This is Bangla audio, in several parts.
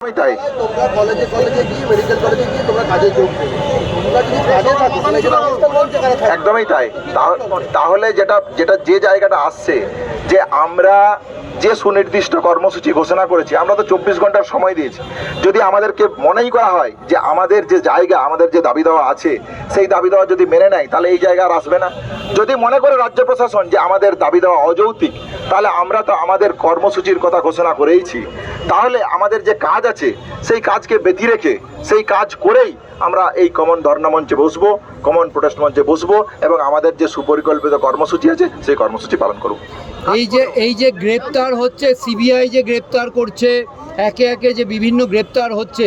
আমি তাই। তোমরা কলেজে কলেজে গিয়ে মেডিকেল কলেজে গিয়ে তোমরা কাজে যোগ তোমরা যদি কাজে থাকো তাহলে এখানে অবস্থান কোন জায়গায় থাকবে একদমই তাই। তাহলে যেটা যেটা যে জায়গাটা আসছে যে আমরা যে সুনির্দিষ্ট কর্মসূচি ঘোষণা করেছি আমরা তো চব্বিশ ঘণ্টার সময় দিয়েছি। যদি আমাদেরকে মনেই করা হয় যে আমাদের যে জায়গা আমাদের যে দাবি দেওয়া আছে সেই দাবি দেওয়া যদি মেনে নেয় তাহলে এই জায়গা আর আসবে না। যদি মনে করে রাজ্য প্রশাসন যে আমাদের দাবি দেওয়া অযৌক্তিক তাহলে আমরা তো আমাদের কর্মসূচির কথা ঘোষণা করেইছি। তাহলে আমাদের যে কাজ আছে, সেই কাজকে বেঁধে রেখে, সেই কাজ করেই আমরা এই কমন ধর্ণা মঞ্চে বসবো, কমন প্রোটেস্ট মঞ্চে বসবো এবং আমাদের যে সুপরিকল্পিত কর্মসূচি আছে, সেই কর্মসূচি পালন করব। এই যে এই যে গ্রেপ্তার হচ্ছে, সিবিআই যে গ্রেপ্তার করছে, একে একে যে বিভিন্ন গ্রেপ্তার হচ্ছে,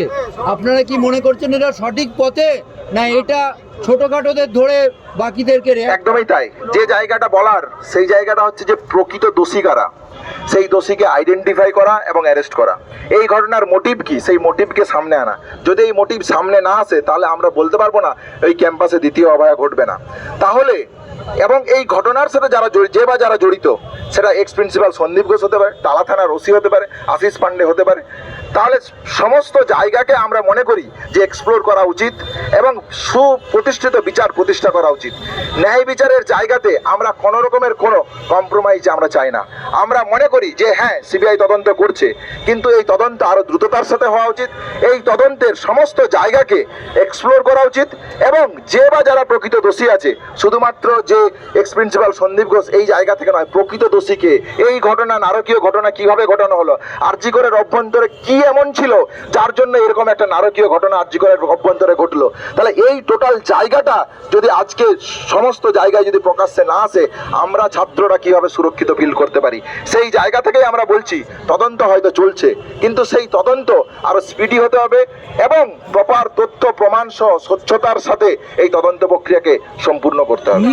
আপনারা কি মনে করছেন এটা সঠিক পথে, না এটা ছোটখাটোদের ধরে বাকিদেরকে একদমই তাই। যে জায়গাটা বলার, সেই জায়গাটা হচ্ছে যে প্রকৃত দোষী কারা? সেই দোষীকে আইডেন্টিফাই করা এবং অ্যারেস্ট করা। এই ঘটনার মোটিভ কি? সেই মোটিভকে সামনে আনা। যদি এই মোটিভ সামনে না আসে, তাহলে আমরা বলতে পারব না ওই ক্যাম্পাসে দ্বিতীয় অভয়া ঘটবে না। তাহলে, এবং এই ঘটনার সাথে যারা যে বা যারা জড়িত, সেটা এক্স প্রিন্সিপাল সন্দীপ ঘোষ হতে পারে টালা থানার ওসি হতে পারে, আশিস পান্ডে হতে পারে। তাহলে সমস্ত জায়গাকে আমরা মনে করি যে এক্সপ্লোর করা উচিত এবং সুপ্রতিষ্ঠিত বিচার প্রতিষ্ঠা করা উচিত। ন্যায় বিচারের জায়গাতে আমরা কোনো রকমের কোনো কম্প্রোমাইজ আমরা চাই না। আমরা মনে করি যে হ্যাঁ সিবিআই তদন্ত করছে, কিন্তু এই তদন্ত আরও দ্রুততার সাথে হওয়া উচিত, এই তদন্তের সমস্ত জায়গাকে এক্সপ্লোর করা উচিত, এবং যে বা যারা প্রকৃত দোষী আছে, শুধুমাত্র যে এক্স প্রিন্সিপাল সন্দীপ ঘোষ এই জায়গা থেকে নয়, প্রকৃত দোষীকে, এই ঘটনা, নারকীয় ঘটনা কীভাবে ঘটানো হলো আরজিকরের অভ্যন্তরে কি এমন ছিল, যার জন্য এরকম একটা নারকীয় ঘটনা আরজিকরের অভ্যন্তরে ঘটলো? তাহলে এই টোটাল জায়গাটা যদি আজকে সমস্ত জায়গায় যদি প্রকাশ্যে না আসে, আমরা ছাত্ররা কীভাবে সুরক্ষিত ফিল করতে পারি? সেই জায়গা থেকেই আমরা বলছি তদন্ত হয়তো চলছে। কিন্তু সেই তদন্ত আরও স্পিডি হতে হবে এবং প্রপার তথ্য প্রমাণ সহ স্বচ্ছতার সাথে এই তদন্ত প্রক্রিয়াকে সম্পূর্ণ করতে হবে।